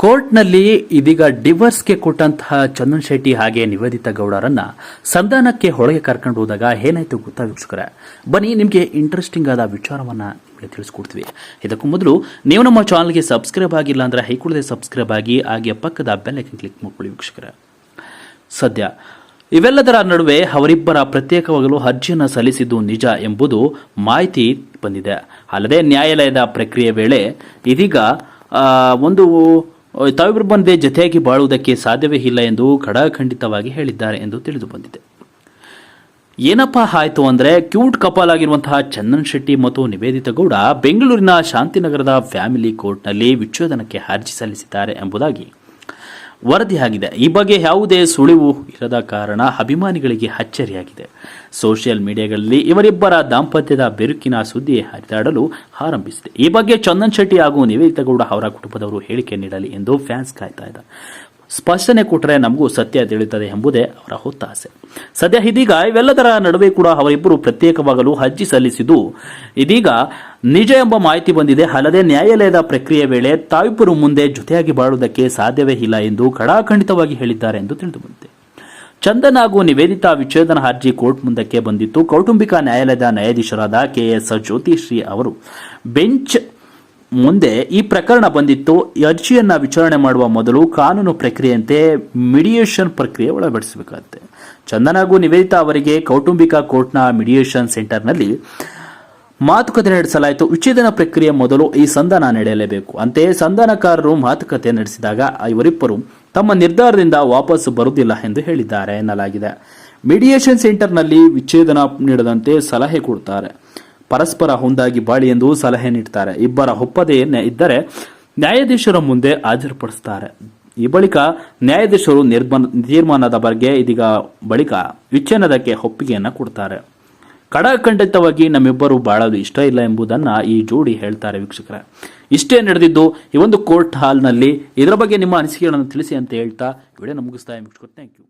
ಕೋರ್ಟ್ನಲ್ಲಿ ಇದೀಗ ಡಿವೋರ್ಸ್ಗೆ ಕೊಟ್ಟಂತಹ ಚಂದನ್ ಶೆಟ್ಟಿ ಹಾಗೆ ನಿವೇದಿತಾ ಗೌಡರನ್ನ ಸಂಧಾನಕ್ಕೆ ಹೊಳಗೆ ಕರ್ಕೊಂಡು ಹೋದಾಗ ಏನಾಯ್ತು ಗೊತ್ತಾ ವೀಕ್ಷಕರ? ಬನ್ನಿ, ನಿಮಗೆ ಇಂಟ್ರೆಸ್ಟಿಂಗ್ ಆದ ವಿಚಾರವನ್ನ ನಿಮಗೆ ತಿಳಿಸ್ಕೊಡ್ತೀವಿ. ಇದಕ್ಕೂ ಮೊದಲು, ನೀವು ನಮ್ಮ ಚಾನಲ್ಗೆ ಸಬ್ಸ್ಕ್ರೈಬ್ ಆಗಿಲ್ಲ ಅಂದ್ರೆ ಹೈಕೂಡದೆ ಸಬ್ಸ್ಕ್ರೈಬ್ ಆಗಿ, ಹಾಗೆ ಪಕ್ಕದ ಬೆಲ್ ಐಕನ್ ಕ್ಲಿಕ್ ಮಾಡ್ಕೊಳ್ಳಿ ವೀಕ್ಷಕರ. ಸದ್ಯ, ಇವೆಲ್ಲದರ ನಡುವೆ ಅವರಿಬ್ಬರ ಪ್ರತ್ಯೇಕವಾಗಲು ಅರ್ಜಿಯನ್ನು ಸಲ್ಲಿಸಿದ್ದು ನಿಜ ಎಂಬುದು ಮಾಹಿತಿ ಬಂದಿದೆ. ಅಲ್ಲದೆ ನ್ಯಾಯಾಲಯದ ಪ್ರಕ್ರಿಯೆ ವೇಳೆ ಇದೀಗ ಒಂದು ತಾವಿಬ್ಬರು ಬಂದೆ ಜೊತೆಯಾಗಿ ಬಾಳುವುದಕ್ಕೆ ಸಾಧ್ಯವೇ ಇಲ್ಲ ಎಂದು ಖಡಾಖಂಡಿತವಾಗಿ ಹೇಳಿದ್ದಾರೆ ಎಂದು ತಿಳಿದು ಬಂದಿದೆ ಏನಪ್ಪ ಆಯಿತು ಅಂದರೆ ಕ್ಯೂಟ್ ಕಪಲ್ ಆಗಿರುವಂತಹ ಚಂದನ್ ಶೆಟ್ಟಿ ಮತ್ತು ನಿವೇದಿತ ಗೌಡ ಬೆಂಗಳೂರಿನ ಶಾಂತಿನಗರದ ಫ್ಯಾಮಿಲಿ ಕೋರ್ಟ್ನಲ್ಲಿ ವಿಚ್ಛೇದನಕ್ಕೆ ಅರ್ಜಿ ಸಲ್ಲಿಸಿದ್ದಾರೆ ಎಂಬುದಾಗಿ ವರದಿಯಾಗಿದೆ. ಈ ಬಗ್ಗೆ ಯಾವುದೇ ಸುಳಿವು ಇರದ ಕಾರಣ ಅಭಿಮಾನಿಗಳಿಗೆ ಅಚ್ಚರಿಯಾಗಿದೆ. ಸೋಷಿಯಲ್ ಮೀಡಿಯಾಗಳಲ್ಲಿ ಇವರಿಬ್ಬರ ದಾಂಪತ್ಯದ ಬೆರುಕಿನ ಸುದ್ದಿ ಹರಿದಾಡಲು ಆರಂಭಿಸಿದೆ. ಈ ಬಗ್ಗೆ ಚಂದನ್ ಶೆಟ್ಟಿ ಹಾಗೂ ನಿವೇದಿತಾ ಗೌಡ ಅವರ ಕುಟುಂಬದವರು ಹೇಳಿಕೆ ನೀಡಲಿ ಎಂದು ಫ್ಯಾನ್ಸ್ ಕಾಯ್ತಾ ಇದ್ದಾರೆ. ಸ್ಪಷ್ಟನೆ ಕೊಟ್ಟರೆ ನಮಗೂ ಸತ್ಯ ತಿಳಿಯುತ್ತದೆ ಎಂಬುದೇ ಅವರ ಹೊತ್ತಾಸೆ. ಸದ್ಯ ಇದೀಗ ಇವೆಲ್ಲದರ ನಡುವೆ ಕೂಡ ಅವರಿಬ್ಬರು ಪ್ರತ್ಯೇಕವಾಗಲು ಅರ್ಜಿ ಸಲ್ಲಿಸಿದ್ದು, ಇದೀಗ ನಿಜ ಎಂಬ ಮಾಹಿತಿ ಬಂದಿದೆ. ಅಲ್ಲದೆ ನ್ಯಾಯಾಲಯದ ಪ್ರಕ್ರಿಯೆ ವೇಳೆ ತಾವಿಬ್ಬರು ಮುಂದೆ ಜೊತೆಯಾಗಿ ಬಾಳುವುದಕ್ಕೆ ಸಾಧ್ಯವೇ ಇಲ್ಲ ಎಂದು ಖಡಾಖಂಡಿತವಾಗಿ ಹೇಳಿದ್ದಾರೆ ಎಂದು ತಿಳಿದು ಬಂದಿದೆ ಚಂದನ್ ಹಾಗೂ ನಿವೇದಿತಾ ವಿಚ್ಛೇದನ ಅರ್ಜಿ ಕೋರ್ಟ್ ಮುಂದಕ್ಕೆ ಬಂದಿತ್ತು. ಕೌಟುಂಬಿಕ ನ್ಯಾಯಾಲಯದ ನ್ಯಾಯಾಧೀಶರಾದ ಕೆಎಸ್ ಜ್ಯೋತಿಶ್ರೀ ಅವರು ಬೆಂಚ್ ಮುಂದೆ ಈ ಪ್ರಕರಣ ಬಂದಿತ್ತು. ಅರ್ಜಿಯನ್ನು ವಿಚಾರಣೆ ಮಾಡುವ ಮೊದಲು ಕಾನೂನು ಪ್ರಕ್ರಿಯೆಯಂತೆ ಮಿಡಿಯೇಷನ್ ಪ್ರಕ್ರಿಯೆ ಒಳಪಡಿಸಬೇಕಾಗುತ್ತೆ. ಚಂದನ್ ಹಾಗೂ ನಿವೇದಿತಾ ಅವರಿಗೆ ಕೌಟುಂಬಿಕ ಕೋರ್ಟ್ನ ಮಿಡಿಯೇಷನ್ ಸೆಂಟರ್ನಲ್ಲಿ ಮಾತುಕತೆ ನಡೆಸಲಾಯಿತು. ವಿಚ್ಛೇದನ ಪ್ರಕ್ರಿಯೆ ಮೊದಲು ಈ ಸಂಧಾನ ನಡೆಯಲೇಬೇಕು. ಅಂತೆಯೇ ಸಂಧಾನಕಾರರು ಮಾತುಕತೆ ನಡೆಸಿದಾಗ ಇವರಿಬ್ಬರು ತಮ್ಮ ನಿರ್ಧಾರದಿಂದ ವಾಪಸ್ ಬರುವುದಿಲ್ಲ ಎಂದು ಹೇಳಿದ್ದಾರೆ ಎನ್ನಲಾಗಿದೆ. ಮಿಡಿಯೇಷನ್ ಸೆಂಟರ್ನಲ್ಲಿ ವಿಚ್ಛೇದನ ನೀಡದಂತೆ ಸಲಹೆ ಕೊಡುತ್ತಾರೆ ಪರಸ್ಪರ ಹೊಂದಾಗಿ ಬಾಳಿ ಎಂದು ಸಲಹೆ ನೀಡುತ್ತಾರೆ ಇಬ್ಬರ ಒಪ್ಪದೆಯನ್ನೇ ಇದ್ದರೆ ನ್ಯಾಯಾಧೀಶರ ಮುಂದೆ ಹಾಜರುಪಡಿಸುತ್ತಾರೆ ಈ ಬಳಿಕ ನ್ಯಾಯಾಧೀಶರು ನಿರ್ಬಂಧ ತೀರ್ಮಾನದ ಬಗ್ಗೆ ಇದೀಗ ಬಳಿಕ ವಿಚ್ಛೇದನಕ್ಕೆ ಒಪ್ಪಿಗೆಯನ್ನು ಕೊಡ್ತಾರೆ. ಕಡಾಖಂಡಿತವಾಗಿ ನಮ್ಮಿಬ್ಬರು ಬಾಳಲು ಇಷ್ಟ ಇಲ್ಲ ಎಂಬುದನ್ನು ಈ ಜೋಡಿ ಹೇಳ್ತಾರೆ ವೀಕ್ಷಕರೇ. ಇಷ್ಟೇ ನಡೆದಿದ್ದು ಈ ಒಂದು ಕೋರ್ಟ್ ಹಾಲ್ನಲ್ಲಿ ಇದರ ಬಗ್ಗೆ ನಿಮ್ಮ ಅನಿಸಿಕೆಗಳನ್ನು ತಿಳಿಸಿ ಅಂತ ಹೇಳ್ತಾ ವಿಡಿಯೋ ಮುಗಿಸ್ತಾ ವೀಕ್ಷಕರು ಥ್ಯಾಂಕ್ ಯು.